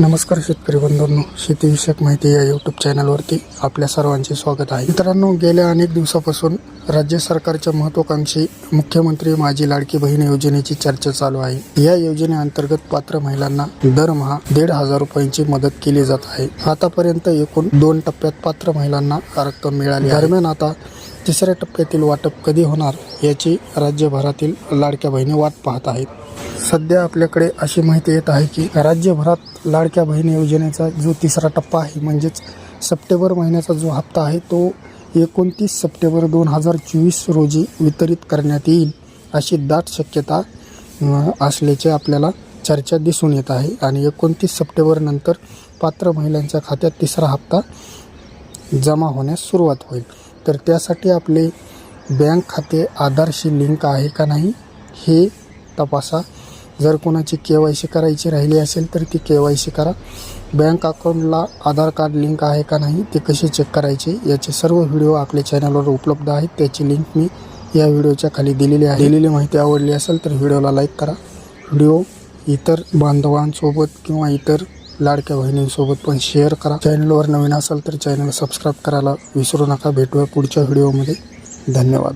नमस्कार शेतकरी बंधूंनो शेतीविषयक माहिती या यूट्यूब चॅनलवरती आपल्या सर्वांचे स्वागत आहे. मित्रांनो गेल्या अनेक दिवसापासून राज्य सरकारच्या महत्वाकांक्षी मुख्यमंत्री माझी लाडकी बहीण योजनेची चर्चा चालू आहे. या योजनेअंतर्गत पात्र महिलांना दरमहा दीड हजार रुपयांची मदत केली जात आहे. आतापर्यंत एकूण दोन टप्प्यात पात्र महिलांना रक्कम मिळाली दरम्यान आता तिसऱ्या टप्प्यातील वाटप कधी होणार याची राज्यभरातील लाडक्या बहिणी वाट पाहत आहेत. सध्या आपल्याकडे अशी माहिती येत आहे की राज्यभरात लाडक्या बहिणी योजनेचा जो तिसरा टप्पा आहे म्हणजेच सप्टेंबर महिन्याचा जो हप्ता आहे तो एकोणतीस सप्टेंबर दोन हजार चोवीस रोजी वितरित करण्यात येईल अशी दाट शक्यता असल्याचे आपल्याला चर्चा दिसून येत आहे. आणि एकोणतीस सप्टेंबरनंतर पात्र महिलांच्या खात्यात तिसरा हप्ता जमा होण्यास सुरुवात होईल. तर त्यासाठी आपले बँक खाते आधारशी लिंक आहे का नाही हे तपासा. जर कोणाची के वाय सी करायची राहिली असेल तर ती के वाय सी करा. बँक अकाउंटला आधार कार्ड लिंक आहे का नाही ते कसे चेक करायचे याचे सर्व व्हिडिओ आपल्या चॅनलवर उपलब्ध आहेत. त्याची लिंक मी या व्हिडिओच्या खाली दिलेली आहे. दिलेली माहिती आवडली असेल तर व्हिडिओला लाईक करा. व्हिडिओ इतर बांधवांसोबत किंवा इतर लाडक्या बहिणींसोबत पण शेअर करा. चॅनलवर नवीन असाल तर चॅनल सबस्क्राईब करायला विसरू नका. भेटूया पुढच्या व्हिडिओमध्ये धन्यवाद.